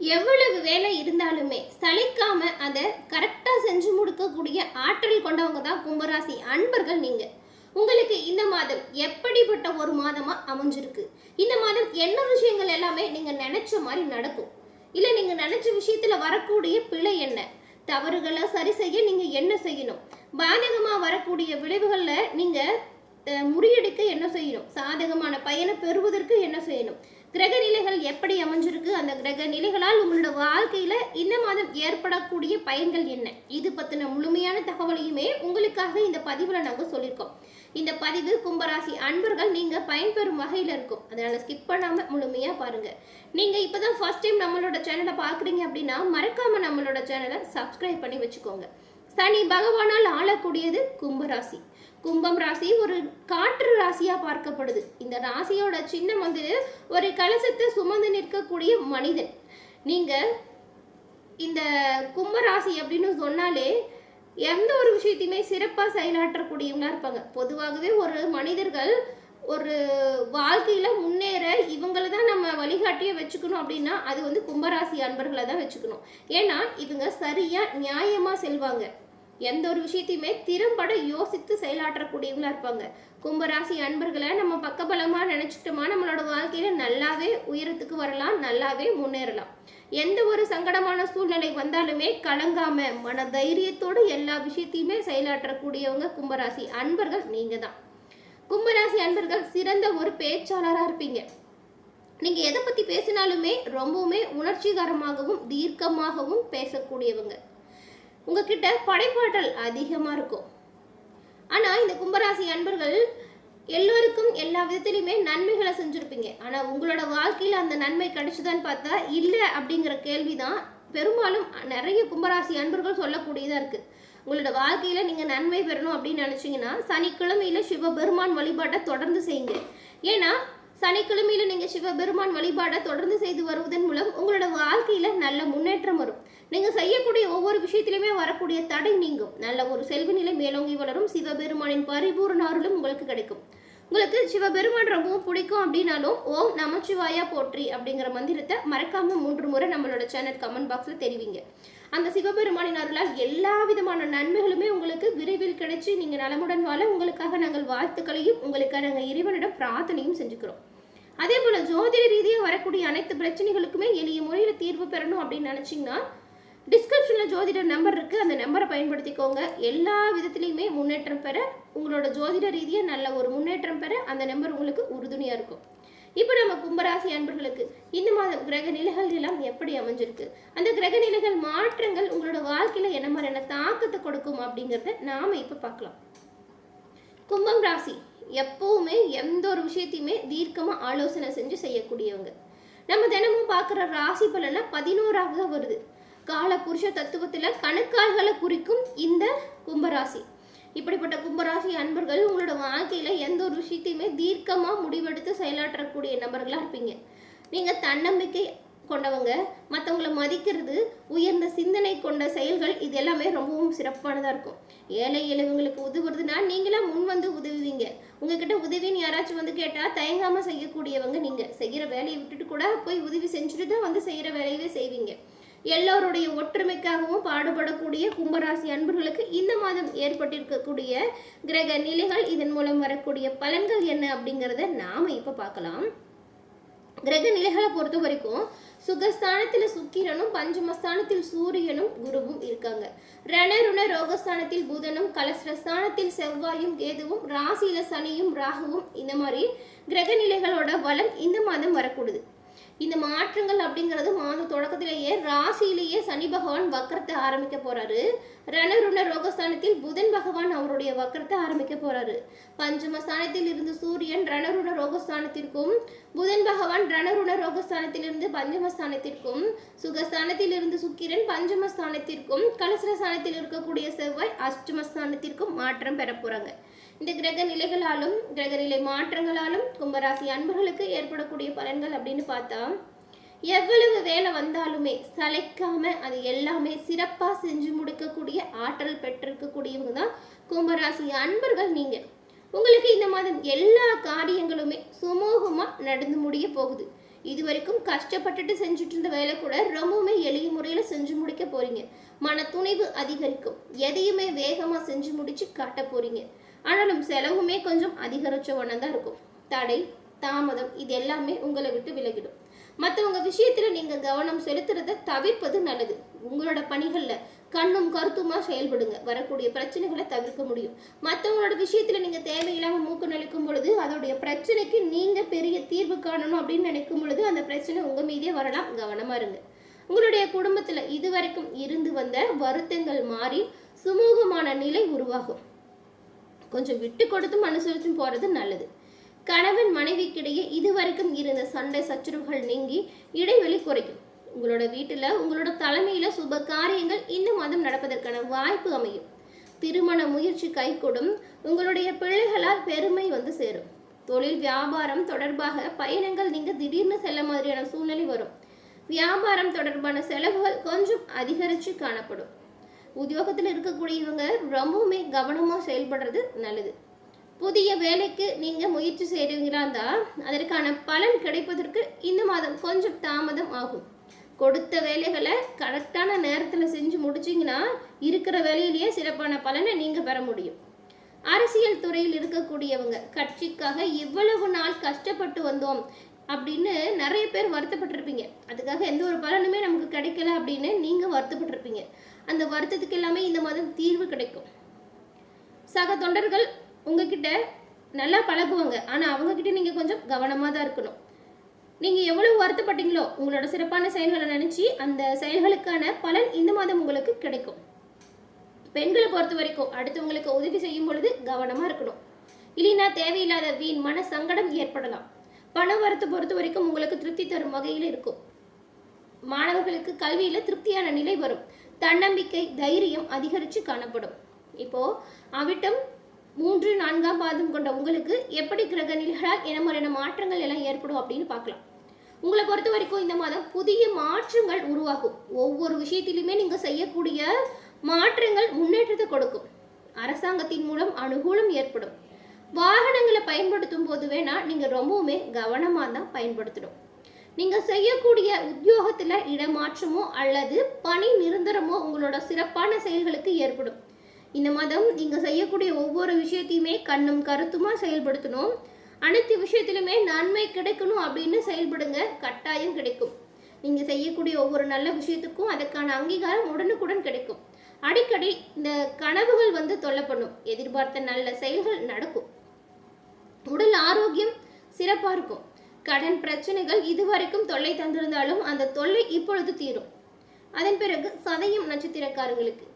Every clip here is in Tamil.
எவ்வளவு வேலை இருந்தாலுமே சலிக்காம அதை கரெக்டாக செஞ்சு முடிக்கக்கூடிய ஆற்றல் கொண்டவங்க தான் கும்பராசி அன்பர்கள் நீங்கள் உங்களுக்கு இந்த மாதம் எப்படிப்பட்ட ஒரு மாதமாக அமைஞ்சிருக்கு? இந்த மாதம் என்ன விஷயங்கள் எல்லாமே நீங்கள் நினச்ச மாதிரி நடக்கும்? இல்லை நீங்கள் நினச்ச விஷயத்தில் வரக்கூடிய பிழை என்ன? தவறுகளை சரி செய்ய நீங்கள் என்ன செய்யணும்? பாதகமாக வரக்கூடிய விளைவுகளில் நீங்கள் முறியடிக்க என்ன செய்யணும்? சாதகமான பயனை பெறுவதற்கு என்ன செய்யணும்? கிரக நிலைகள் எப்படி அமைஞ்சிருக்கு? அந்த கிரக நிலைகளால் உங்களோட வாழ்க்கையில இந்த மாதம் ஏற்படக்கூடிய பயன்கள் என்ன? இது பத்தின முழுமையான தகவலையுமே உங்களுக்காக இந்த பதிவுல நாங்க சொல்லியிருக்கோம் இந்த பதிவு கும்பராசி அன்பர்கள் நீங்க பயன்பெறும் வகையில இருக்கும். அதனால ஸ்கிப் பண்ணாம முழுமையா பாருங்க. நீங்க இப்பதான் ஃபர்ஸ்ட் டைம் நம்மளோட சேனலை பாக்குறீங்க அப்படின்னா மறக்காம நம்மளோட சேனலை சப்ஸ்கிரைப் பண்ணி வச்சுக்கோங்க. சனி பகவானால் ஆளக்கூடியது கும்பராசி. கும்பம் ராசி ஒரு காற்று ராசியாக பார்க்கப்படுது. இந்த ராசியோட சின்னம் வந்து ஒரு கலசத்தை சுமந்து நிற்கக்கூடிய மனிதன். நீங்கள் இந்த கும்பராசி அப்படின்னு சொன்னாலே எந்த ஒரு விஷயத்தையுமே சிறப்பாக செயலாற்றக்கூடியவங்களா இருப்பாங்க. பொதுவாகவே ஒரு மனிதர்கள் ஒரு வாழ்க்கையில் முன்னேற இவங்களை தான் நம்ம வழிகாட்டியே வச்சுக்கணும் அப்படின்னா அது வந்து கும்பராசி அன்பர்களை தான் வச்சுக்கணும். ஏன்னா இவங்க சரியாக நியாயமாக செல்வாங்க. எந்த ஒரு விஷயத்தையுமே திறம்பட யோசித்து செயலாற்றக்கூடியவங்களா இருப்பாங்க. கும்பராசி அன்பர்களை நம்ம பக்கபலமா நினைச்சிட்டோமா நம்மளோட வாழ்க்கையில நல்லாவே உயரத்துக்கு வரலாம் நல்லாவே முன்னேறலாம். எந்த ஒரு சங்கடமான சூழ்நிலை வந்தாலுமே கலங்காம மன தைரியத்தோடு எல்லா விஷயத்தையுமே செயலாற்றக்கூடியவங்க கும்பராசி அன்பர்கள் நீங்க தான் கும்பராசி அன்பர்கள் சிறந்த ஒரு பேச்சாளராக இருப்பீங்க. நீங்க எதை பத்தி பேசினாலுமே ரொம்பவுமே உணர்ச்சிகரமாகவும் தீர்க்கமாகவும் பேசக்கூடியவங்க. உங்ககிட்ட படைப்பாற்றல் அதிகமாக இருக்கும். ஆனால் இந்த கும்பராசி அன்பர்கள் எல்லோருக்கும் எல்லா விதத்திலையுமே நன்மைகளை செஞ்சுருப்பீங்க. ஆனால் உங்களோட வாழ்க்கையில் அந்த நன்மை கிடைச்சுதான்னு பார்த்தா இல்லை அப்படிங்கிற கேள்விதான் பெரும்பாலும் நிறைய கும்பராசி அன்பர்கள் சொல்லக்கூடியதாக இருக்குது உங்களோட வாழ்க்கையில் நீங்கள் நன்மை பெறணும் அப்படின்னு நினச்சிங்கன்னா சனிக்கிழமையில சிவபெருமான் வழிபாட்டை தொடர்ந்து செய்யுங்க. ஏன்னா சனிக்கிழமையில் நீங்கள் சிவபெருமான் வழிபாடை தொடர்ந்து செய்து வருவதன் மூலம் உங்களோட வாழ்க்கையில் நல்ல முன்னேற்றம் வரும். நீங்கள் செய்யக்கூடிய ஒவ்வொரு விஷயத்திலுமே வரக்கூடிய தடை நீங்கும். நல்ல ஒரு செல்வ நிலை மேலோங்கி வளரும். சிவபெருமானின் பரிபூர்ண அருளும் உங்களுக்கு கிடைக்கும். உங்களுக்கு சிவபெருமான் ரொம்பவும் பிடிக்கும் அப்படின்னாலும் ஓம் நமச்சிவாயா போற்றி அப்படிங்கிற மந்திரத்தை மறக்காம மூன்று முறை நம்மளோட சேனல் கமெண்ட் பாக்ஸில் தெரிவிங்க. அந்த சிவபெருமானின் அருளால் எல்லா விதமான நன்மைகளுமே உங்களுக்கு விரைவில் கிடைச்சி நீங்கள் நலமுடன் வாழ உங்களுக்காக நாங்கள் வாழ்த்துக்களையும் உங்களுக்காக நாங்கள் இறைவனிடம் பிரார்த்தனையும் செஞ்சுக்கிறோம். அதே போல் ஜோதிட ரீதியாக வரக்கூடிய அனைத்து பிரச்சனைகளுக்குமே எளிய முறையில் தீர்வு பெறணும் அப்படின்னு நினச்சிங்கன்னா டிஸ்கிரிப்ஷனில் ஜோதிடர் நம்பர் இருக்குது அந்த நம்பரை பயன்படுத்திக்கோங்க. எல்லா விதத்துலையுமே முன்னேற்றம் பெற உங்களோட ஜோதிட ரீதியாக நல்ல ஒரு முன்னேற்றம் பெற அந்த நம்பர் உங்களுக்கு உறுதுணையாக இருக்கும். இப்போ நம்ம கும்பராசி அன்பர்களுக்கு இந்த மாதம் கிரக நிலைகள் எல்லாம் எப்படி அமைஞ்சிருக்கு? அந்த கிரக நிலைகள் மாற்றங்கள் உங்களோட வாழ்க்கையில் என்ன மாதிரியான தாக்கத்தை கொடுக்கும் அப்படிங்கிறத நாம் இப்போ பார்க்கலாம். கும்பம் ராசி எப்பவுமே எந்த ஒரு விஷயத்தையுமே தீர்க்கமாக ஆலோசனை செஞ்சு செய்யக்கூடியவங்க. நம்ம தினமும் பார்க்குற ராசி பலனை பதினோராவது வருது. கால புருஷ தத்துவத்தில் கணுக்கால்களை குறிக்கும் இந்த கும்பராசி. இப்படிப்பட்ட கும்பராசி அன்பர்கள் உங்களோட வாழ்க்கையில் எந்த ஒரு விஷயத்தையுமே தீர்க்கமாக முடிவெடுத்து செயலாற்றக்கூடிய நபர்களாக இருப்பீங்க. நீங்கள் தன்னம்பிக்கை கொண்டவங்க மற்றவங்கள மதிக்கிறது உயர்ந்த சிந்தனை கொண்ட செயல்கள் இது எல்லாமே ரொம்பவும் சிறப்பானதாக இருக்கும். ஏழை இளவங்களுக்கு உதவுறதுனா நீங்களா முன் வந்து உதவுவீங்க. உங்ககிட்ட உதவின்னு யாராச்சும் வந்து கேட்டால் தயங்காமல் செய்யக்கூடியவங்க நீங்கள் செய்கிற வேலையை விட்டுட்டு கூட போய் உதவி செஞ்சுட்டு தான் வந்து செய்கிற வேலையவே செய்வீங்க. எல்லோருடைய ஒற்றுமைக்காகவும் பாடுபடக்கூடிய கும்பராசி அன்பர்களுக்கு இந்த மாதம் ஏற்பட்டிருக்கக்கூடிய கிரக நிலைகள் இதன் மூலம் வரக்கூடிய பலன்கள் என்ன அப்படிங்கிறத நாம் இப்போ பார்க்கலாம். கிரக நிலைகளை பொறுத்த வரைக்கும் சுகஸ்தானத்தில் சுக்கிரனும் பஞ்சமஸ்தானத்தில் சூரியனும் குருவும் இருக்காங்க. ரணருண ரோகஸ்தானத்தில் புதனும் கலசரஸ்தானத்தில் செவ்வாயும் கேதுவும் ராசியில சனியும் ராகுவும் இந்த மாதிரி கிரக நிலைகளோட வளம் இந்த மாதம் வரக்கூடுது இந்த மாற்றங்கள் அப்படிங்கிறது மாத தொடக்கத்திலேயே ராசியிலேயே சனி பகவான் வக்கரத்தை ஆரம்பிக்க போறாரு. ரணருண ரோகஸ்தானத்தில் புதன் பகவான் அவருடைய வக்கரத்தை ஆரம்பிக்க போறாரு. பஞ்சமஸ்தானத்தில் இருந்து சூரியன் ரணருண ரோகஸ்தானத்திற்கும் புதன் பகவான் ரணருண ரோகஸ்தானத்திலிருந்து பஞ்சமஸ்தானத்திற்கும் சுகஸ்தானத்தில் இருந்து சுக்கிரன் பஞ்சமஸ்தானத்திற்கும் கலசரஸ்தானத்தில் இருக்கக்கூடிய செவ்வாய் அஷ்டமஸ்தானத்திற்கும் மாற்றம் பெற போறாங்க. இந்த கிரக நிலைகளாலும் கிரக நிலை மாற்றங்களாலும் கும்பராசி அன்பர்களுக்கு ஏற்படக்கூடிய பலன்கள் அப்படின்னு பார்த்தா எவ்வளவு வேலை வந்தாலுமே சளைக்காம அது எல்லாமே சிறப்பாக செஞ்சு முடிக்கக்கூடிய ஆற்றல் பெற்றிருக்கக்கூடியவங்க தான் கும்பராசி அன்பர்கள் நீங்க. உங்களுக்கு இந்த மாதம் எல்லா காரியங்களுமே சுமூகமா நடந்து முடிய போகுது. இது வரைக்கும் கஷ்டப்பட்டுட்டு செஞ்சுட்டு இருந்த வேலை கூட ரொம்பவுமே எளிய முறையில் செஞ்சு முடிக்க போறீங்க. மன துணிவு அதிகரிக்கும். எதையுமே வேகமாக செஞ்சு முடிச்சு காட்ட போறீங்க. ஆனாலும் செலவுமே கொஞ்சம் அதிகரிச்ச ஒன்றா தான் இருக்கும். தடை தாமதம் இது எல்லாமே உங்களை விட்டு விலகிடும். மற்றவங்க விஷயத்தில் நீங்கள் கவனம் செலுத்துறதை தவிர்ப்பது நல்லது. உங்களோட பணிகளில் கண்ணும் கருத்துமாக செயல்படுங்க. வரக்கூடிய பிரச்சனைகளை தவிர்க்க முடியும். மற்றவங்களோட விஷயத்தில் நீங்கள் தேவையில்லாமல் மூக்கு நெளிக்கும் பொழுது அதோடைய பிரச்சனைக்கு நீங்கள் பெரிய தீர்வு காணணும் அப்படின்னு நினைக்கும் பொழுது அந்த பிரச்சனை உங்கள் மீதே வரலாம். கவனமாக இருங்க. உங்களுடைய குடும்பத்தில் இதுவரைக்கும் இருந்து வந்த வருத்தங்கள் மாறி சுமூகமான நிலை உருவாகும். கொஞ்சம் விட்டு கொடுத்தும் அனுசரிச்சும் போகிறது நல்லது. கணவன் மனைவிக்கிடையே இதுவரைக்கும் இருந்த சண்டை சச்சரவுகள் நீங்கி இடைவெளி குறைக்கும். உங்களோட வீட்டில் உங்களோட தலைமையில் சுப காரியங்கள் இந்த மாதம் நடப்பதற்கான வாய்ப்பு அமையும். திருமண முயற்சி கைகூடும். உங்களுடைய பிள்ளைகளால் பெருமை வந்து சேரும். தொழில் வியாபாரம் தொடர்பாக பயணங்கள் நீங்கள் திடீர்னு செல்ல மாதிரியான சூழ்நிலை வரும். வியாபாரம் தொடர்பான செலவுகள் கொஞ்சம் அதிகரித்து காணப்படும். உத்தியோகத்தில் இருக்கக்கூடியவங்க ரொம்பவுமே கவனமாக செயல்படுறது நல்லது. புதிய வேலைக்கு நீங்கள் முயற்சி செய்கிறீங்களா இருந்தால் அதற்கான பலன் கிடைப்பதற்கு இந்த மாதம் கொஞ்சம் தாமதம் ஆகும். கொடுத்த வேலைகளை கரெக்டான நேரத்தில் செஞ்சு முடிச்சிங்கன்னா இருக்கிற வேலையிலேயே சிறப்பான பலனை நீங்கள் பெற முடியும். அரசியல் துறையில் இருக்கக்கூடியவங்க கட்சிக்காக இவ்வளவு நாள் கஷ்டப்பட்டு வந்தோம் அப்படின்னு நிறைய பேர் வருத்தப்பட்டிருப்பீங்க. அதுக்காக எந்த ஒரு பலனுமே நமக்கு கிடைக்கல அப்படின்னு நீங்கள் வருத்தப்பட்டிருப்பீங்க. அந்த வருத்தத்துக்கு எல்லாமே இந்த மாதம் தீர்வு கிடைக்கும். சக தொண்டர்கள் உங்ககிட்ட நல்லா பழகுவாங்க. ஆனால் அவங்கக்கிட்ட நீங்கள் கொஞ்சம் கவனமாக தான் இருக்கணும். நீங்கள் எவ்வளவு வருத்தப்பட்டீங்களோ உங்களோட சிறப்பான செயல்களை நினச்சி அந்த செயல்களுக்கான பலன் இந்த மாதம் உங்களுக்கு கிடைக்கும். பெண்களை பொறுத்த வரைக்கும் அடுத்தவங்களுக்கு உதவி செய்யும் பொழுது கவனமாக இருக்கணும். இல்லைன்னா தேவையில்லாத வீண் மன சங்கடம் ஏற்படலாம். பண வரத்து பொறுத்த வரைக்கும் உங்களுக்கு திருப்தி தரும் வகையில் இருக்கும். மாணவர்களுக்கு கல்வியில் திருப்தியான நிலை வரும். தன்னம்பிக்கை தைரியம் அதிகரித்து காணப்படும். இப்போது அவிட்டம் மூன்று நான்காம் பாதம் கொண்ட உங்களுக்கு எப்படி கிரக நிலைகளால் என்ன மாதிரியான மாற்றங்கள் எல்லாம் ஏற்படும் அப்படின்னு பார்க்கலாம். உங்களை பொறுத்த வரைக்கும் இந்த மாதம் புதிய மாற்றங்கள் உருவாகும். ஒவ்வொரு விஷயத்திலுமே நீங்கள் செய்யக்கூடிய மாற்றங்கள் முன்னேற்றத்தை கொடுக்கும். அரசாங்கத்தின் மூலம் அனுகூலம் ஏற்படும். வாகனங்களை பயன்படுத்தும் போது வேணால் நீங்கள் ரொம்பவுமே கவனமாக தான் பயன்படுத்தணும். நீங்கள் செய்யக்கூடிய உத்தியோகத்தில் இடமாற்றமோ அல்லது பணி நிரந்தரமோ உங்களோட சிறப்பான செயல்களுக்கு ஏற்படும். இந்த மாதம் நீங்கள் செய்யக்கூடிய ஒவ்வொரு விஷயத்தையுமே கண்ணும் கருத்துமாக செயல்படுத்தணும். அனைத்து விஷயத்திலுமே நன்மை கிடைக்கணும் அப்படின்னு செயல்படுங்க. கட்டாயம் கிடைக்கும். நீங்கள் செய்யக்கூடிய ஒவ்வொரு நல்ல விஷயத்துக்கும் அதற்கான அங்கீகாரம் உடனுக்குடன் கிடைக்கும். அடிக்கடி இந்த கனவுகள் வந்து தொல்லை பண்ணும் எதிர்பார்த்த நல்ல செயல்கள் நடக்கும். உடல் ஆரோக்கியம் சிறப்பாக இருக்கும். கடன் பிரச்சனைகள் இதுவரைக்கும் தொல்லை தந்திருந்தாலும் அந்த தொல்லை இப்பொழுது தீரும். அதன் பிறகு சதயம் நட்சத்திரக்காரங்களுக்கு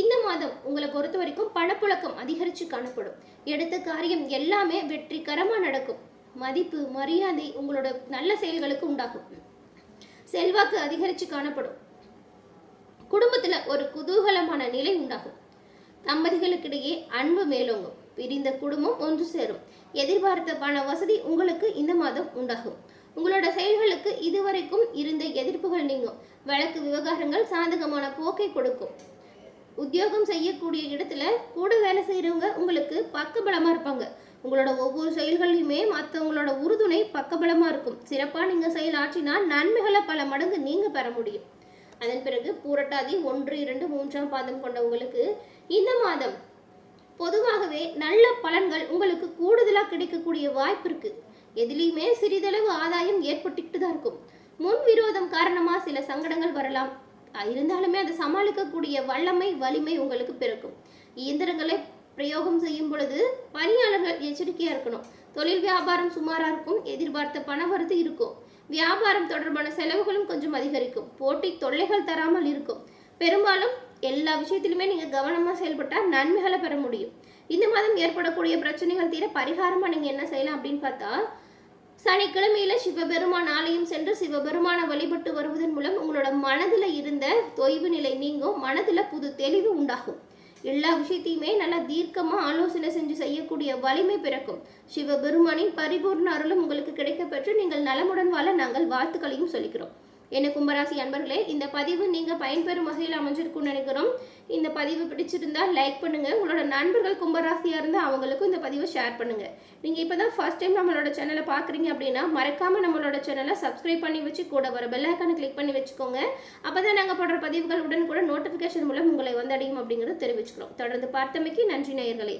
இந்த மாதம் உங்களை பொறுத்த வரைக்கும் பணப்புழக்கம் அதிகரித்து காணப்படும். எடுத்த காரியம் எல்லாமே வெற்றிகரமாக நடக்கும். மதிப்பு மரியாதை உங்களோட நல்ல செயல்களுக்கு உண்டாகும். செல்வாக்கு அதிகரித்து காணப்படும். குடும்பத்தில் ஒரு குதூகலமான நிலை உண்டாகும். தம்பதிகளுக்கிடையே அன்பு மேலோங்கும். பிரிந்த குடும்பம் ஒன்று சேரும். எதிர்பார்த்த பண வசதி உங்களுக்கு இந்த மாதம் உண்டாகும். உங்களோட செயல்களுக்கு இதுவரைக்கும் இருந்த எதிர்ப்புகள் நீங்கும். வழக்கு விவகாரங்கள் சாதகமான போக்கை கொடுக்கும். உத்தியோகம் செய்யக்கூடிய இடத்துல கூட வேலை செய்கிறவங்க உங்களுக்கு பக்கபலமாக இருப்பாங்க. உங்களோட ஒவ்வொரு செயல்களையுமே மற்றவங்களோட உறுதுணை பக்கபலமாக இருக்கும். சிறப்பாக நீங்கள் செயலாற்றினா நன்மைகளை பல மடங்கு நீங்கள் பெற முடியும். அதன் பிறகு பூரட்டாதி ஒன்று இரண்டு மூன்றாம் பாதம் கொண்டவங்களுக்கு இந்த மாதம் பொதுவாகவே நல்ல பலன்கள் உங்களுக்கு கூடுதலாக கிடைக்கக்கூடிய வாய்ப்பு இருக்கு. எதுலேயுமே சிறிதளவு ஆதாயம் ஏற்பட்டுக்கிட்டு தான் இருக்கும். முன் விரோதம் காரணமாக சில சங்கடங்கள் வரலாம். இருந்தாலுமே அதை சமாளிக்கக்கூடிய வல்லமை வலிமை உங்களுக்கு பிறக்கும். இயந்திரங்களை பிரயோகம் செய்யும் பொழுது பணியாளர்கள் எச்சரிக்கையாக இருக்கணும். தொழில் வியாபாரம் சுமாராக இருக்கும். எதிர்பார்த்த பணவரத்து இருக்கும். வியாபாரம் தொடர்பான செலவுகளும் கொஞ்சம் அதிகரிக்கும். போட்டி தொல்லைகள் தராமல் இருக்கும். பெரும்பாலும் எல்லா விஷயத்திலுமே நீங்கள் கவனமாக செயல்பட்டால் நன்மைகளை பெற முடியும். இந்த மாதம் ஏற்படக்கூடிய பிரச்சனைகள் தீர பரிகாரமாக நீங்கள் என்ன செய்யலாம் அப்படின்னு பார்த்தா சனிக்கிழமையில சிவபெருமான் ஆலயம் சென்று சிவபெருமானை வழிபட்டு வருவதன் மூலம் உங்களோட மனதில் இருந்த தொய்வு நிலை நீங்கும் மனதில் புது தெளிவு உண்டாகும். எல்லா விஷயத்தையுமே நல்லா தீர்க்கமாக ஆலோசனை செஞ்சு செய்யக்கூடிய வலிமை பிறக்கும். சிவபெருமானின் பரிபூர்ண அருளும் உங்களுக்கு கிடைக்கப்பெற்று நீங்கள் நலமுடன் வாழ நாங்கள் வாழ்த்துக்களையும் சொல்லிக்கிறோம். என்ன கும்பராசி அன்பர்களே இந்த பதிவு நீங்கள் பயன்பெறும் வகையில் அமைஞ்சிருக்கும்னு நினைக்கிறோம். இந்த பதிவு பிடிச்சிருந்தால் லைக் பண்ணுங்கள் உங்களோட நண்பர்கள் கும்பராசியாக இருந்தால் அவங்களுக்கும் இந்த பதிவை ஷேர் பண்ணுங்கள் நீங்கள் இப்போ தான் ஃபர்ஸ்ட் டைம் நம்மளோட சேனலை பார்க்குறீங்க அப்படின்னா மறக்காமல் நம்மளோட சேனலை சப்ஸ்கிரைப் பண்ணி வச்சு கூட வர பெல் கிளிக் பண்ணி வச்சுக்கோங்க. அப்போ தான் நாங்கள் போடுற பதிவுகள் உடன் கூட நோட்டிஃபிகேஷன் மூலம் உங்களை வந்தடையும் அப்படிங்கிறத தெரிவிச்சுக்கிறோம். தொடர்ந்து பார்த்தமைக்கு நன்றி நேயர்களே.